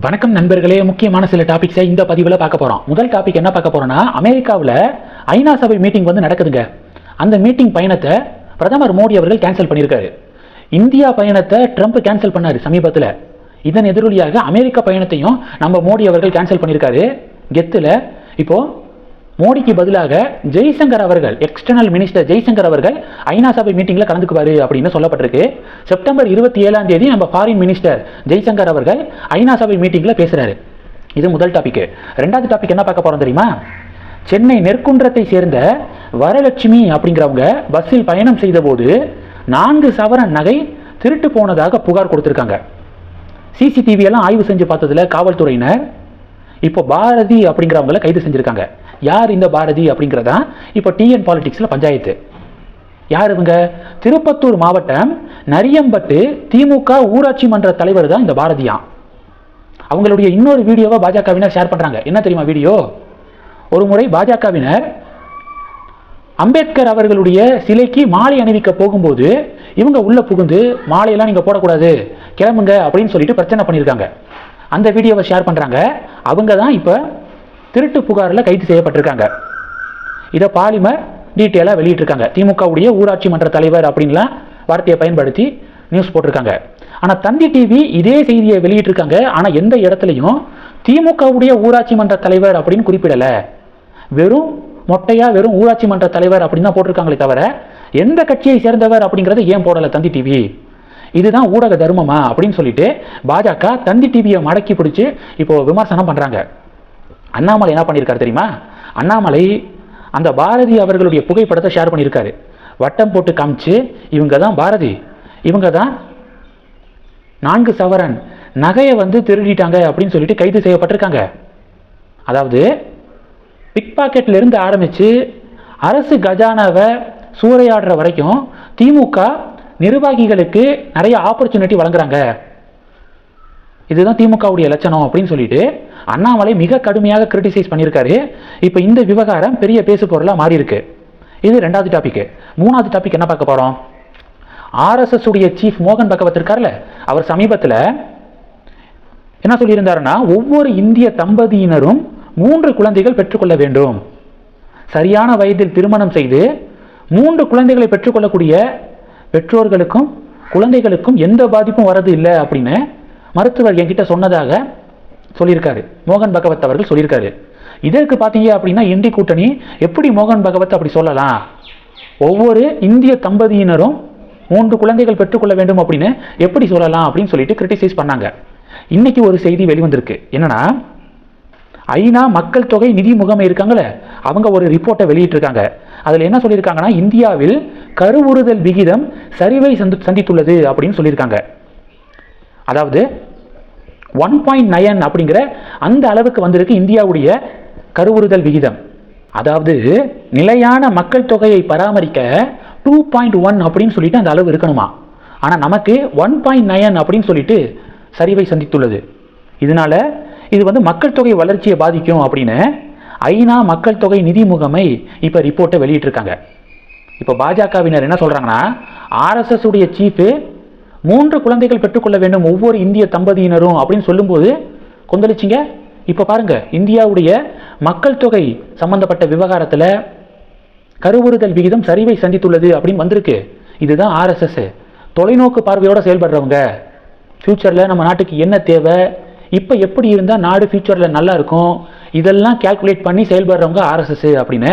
வணக்கம் நண்பர்களே. முக்கியமான சில டாபிக்ஸை இந்த பதிவில் பார்க்க போகிறோம் முதல் டாபிக் என்ன பார்க்க போகிறோம்னா அமெரிக்காவில் ஐநா சபை மீட்டிங் வந்து நடக்குதுங்க. அந்த மீட்டிங் பயணத்தை பிரதமர் மோடி அவர்கள் கேன்சல் பண்ணியிருக்காரு. இந்தியா பயணத்தை ட்ரம்ப் கேன்சல் பண்ணார் சமீபத்தில். இதன் எதிரொலியாக அமெரிக்க பயணத்தையும் நம்ம மோடி அவர்கள் கேன்சல் பண்ணியிருக்காரு. கெத்தில் இப்போது மோடிக்கு பதிலாக ஜெய்சங்கர் அவர்கள் எக்ஸ்டர்னல் மினிஸ்டர் ஜெய்சங்கர் அவர்கள் ஐநா சபை மீட்டிங்கில் கலந்துக்குவாரு அப்படின்னு சொல்லப்பட்டிருக்கு. செப்டம்பர் இருபத்தி ஏழாம் தேதி நம்ம ஃபாரின் மினிஸ்டர் ஜெய்சங்கர் அவர்கள் ஐநா சபை மீட்டிங்கில் பேசுகிறாரு இது முதல் டாபிக் ரெண்டாவது டாபிக் என்ன பார்க்க போகிறோம் தெரியுமா? சென்னை நெற்குன்றத்தை சேர்ந்த வரலட்சுமி அப்படிங்கிறவங்க பஸ்ஸில் பயணம் செய்தபோது நான்கு சவரன் நகை திருட்டு போனதாக புகார் கொடுத்துருக்காங்க. சிசிடிவி எல்லாம் ஆய்வு செஞ்சு பார்த்ததில் காவல்துறையினர் இப்போ பாரதி அப்படிங்கிறவங்கள கைது செஞ்சுருக்காங்க. யார் இந்த பாரதி அப்படிங்கிறதா? இப்போ டிஎன் பாலிடிக்ஸில் பஞ்சாயத்து. யார் இவங்க திருப்பத்தூர் மாவட்டம் நரியம்பட்டு திமுக ஊராட்சி மன்ற தலைவர் தான் இந்த பாரதியா. அவங்களுடைய இன்னொரு வீடியோவை பாஜகவினர் ஷேர் பண்ணுறாங்க என்ன தெரியுமா வீடியோ? ஒரு முறை பாஜகவினர் அம்பேத்கர் அவர்களுடைய சிலைக்கு மாலை அணிவிக்க போகும்போது இவங்க உள்ளே புகுந்து மாலையெல்லாம் நீங்கள் போடக்கூடாது கிளம்புங்க அப்படின்னு சொல்லிட்டு பிரச்சனை பண்ணியிருக்காங்க. அந்த வீடியோவை ஷேர் பண்ணுறாங்க அவங்க தான் இப்போ திருட்டு புகாரில் கைது செய்யப்பட்டிருக்காங்க. இதை பாலிமர் டீட்டெயிலாக வெளியிட்டிருக்காங்க. திமுகவுடைய ஊராட்சி மன்ற தலைவர் அப்படின்லாம் வார்த்தையை பயன்படுத்தி நியூஸ் போட்டிருக்காங்க. ஆனால் தந்தி டிவி இதே செய்தியை வெளியிட்டிருக்காங்க. ஆனால் எந்த இடத்துலையும் திமுகவுடைய ஊராட்சி மன்ற தலைவர் அப்படின்னு குறிப்பிடலை. வெறும் மொட்டையாக வெறும் ஊராட்சி மன்ற தலைவர் அப்படின்னு தான் போட்டிருக்காங்களே தவிர எந்த கட்சியை சேர்ந்தவர் அப்படிங்கிறது ஏன் போடலை தந்தி டிவி இதுதான் ஊடக தர்மமா அப்படின்னு சொல்லிட்டு பாஜக தந்தி டிவியை மடக்கி பிடிச்சி இப்போ விமர்சனம் பண்ணுறாங்க அண்ணாமலை என்ன பண்ணியிருக்காரு தெரியுமா? அண்ணாமலை அந்த பாரதி அவர்களுடைய புகைப்படத்தை ஷேர் பண்ணியிருக்காரு. வட்டம் போட்டு காமிச்சு இவங்க தான் பாரதி. இவங்க தான் நான்கு சவரன். நகையை வந்து திருடிட்டாங்க அப்படின்னு சொல்லிட்டு கைது செய்யப்பட்டிருக்காங்க. அதாவது பிக் பாக்கெட்லேருந்து ஆரம்பித்து அரசு கஜானாவை சூறையாடுற வரைக்கும் திமுக நிர்வாகிகளுக்கு நிறைய ஆப்பர்ச்சுனிட்டி வழங்குறாங்க. இதுதான் திமுகவுடைய லட்சணம் அப்படின்னு சொல்லிட்டு அண்ணாமலை மிக கடுமையாக கிரிட்டிசைஸ் பண்ணியிருக்காரு. இப்போ இந்த விவகாரம் பெரிய பேசு பொருளாக மாறி இருக்கு இது ரெண்டாவது டாபிக் மூணாவது டாபிக் என்ன பார்க்க போகிறோம் ஆர்எஸ்எஸ் உடைய சீஃப் மோகன் பகவத் இருக்கார்ல அவர் சமீபத்தில் என்ன சொல்லியிருந்தாருன்னா ஒவ்வொரு இந்திய தம்பதியினரும் மூன்று குழந்தைகள் பெற்றுக்கொள்ள வேண்டும். சரியான வயதில் திருமணம் செய்து மூன்று குழந்தைகளை பெற்றுக்கொள்ளக்கூடிய பெற்றோர்களுக்கும் குழந்தைகளுக்கும் எந்த பாதிப்பும் வரது இல்லை அப்படின்னு மருத்துவர் என்கிட்ட சொன்னதாக சொல்லியிருக்காரு. மோகன் பகவத் அவர்கள் சொல்லியிருக்காரு. இதற்கு பார்த்தீங்க அப்படின்னா இந்தி கூட்டணி எப்படி மோகன் பகவத் அப்படி சொல்லலாம்? ஒவ்வொரு இந்திய தம்பதியினரும் மூன்று குழந்தைகள் பெற்றுக்கொள்ள வேண்டும் அப்படின்னு எப்படி சொல்லலாம் அப்படின்னு சொல்லிட்டு கிரிட்டிசைஸ் பண்ணாங்க. இன்னைக்கு ஒரு செய்தி வெளிவந்திருக்கு. என்னன்னா ஐநா மக்கள் தொகை நிதி முகமை இருக்காங்களே அவங்க ஒரு ரிப்போர்ட்டை வெளியிட்டிருக்காங்க. அதில் என்ன சொல்லியிருக்காங்கன்னா இந்தியாவில் கருவுறுதல் விகிதம் சரிவை சந்தி சந்தித்துள்ளது அப்படின்னு சொல்லியிருக்காங்க. அதாவது ஒன் பாயிண்ட் நயன் அப்படிங்கிற அந்த அளவுக்கு வந்திருக்கு இந்தியாவுடைய கருவுறுதல் விகிதம். அதாவது நிலையான மக்கள் தொகையை பராமரிக்க டூ பாயிண்ட் ஒன் அப்படின்னு சொல்லிட்டு அந்த அளவு இருக்கணுமா? ஆனால் நமக்கு ஒன் பாயிண்ட் நயன் அப்படின்னு சொல்லிட்டு சரிவை சந்தித்துள்ளது. இதனால் இது வந்து மக்கள் தொகை வளர்ச்சியை பாதிக்கும் அப்படின்னு ஐநா மக்கள் தொகை நிதி முகமை இப்போ ரிப்போர்ட்டை வெளியிட்டிருக்காங்க. இப்போ பாஜகவினர் என்ன சொல்கிறாங்கன்னா ஆர்எஸ்எஸ் உடைய சீஃபு மூன்று குழந்தைகள் பெற்றுக்கொள்ள வேண்டும் ஒவ்வொரு இந்திய தம்பதியினரும் அப்படின்னு சொல்லும்போது கொந்தளிச்சிங்க. இப்போ பாருங்க இந்தியாவுடைய மக்கள் தொகை சம்பந்தப்பட்ட விவகாரத்தில் கருவுறுதல் விகிதம் சரிவை சந்தித்துள்ளது அப்படின்னு வந்திருக்கு. இதுதான் ஆர்எஸ்எஸ் தொலைநோக்கு பார்வையோடு செயல்படுறவங்க. ஃப்யூச்சரில் நம்ம நாட்டுக்கு என்ன தேவை? இப்போ எப்படி இருந்தால் நாடு ஃப்யூச்சரில் நல்லா இருக்கும்? இதெல்லாம் கால்குலேட் பண்ணி செயல்படுறவங்க ஆர்எஸ்எஸ் அப்படின்னு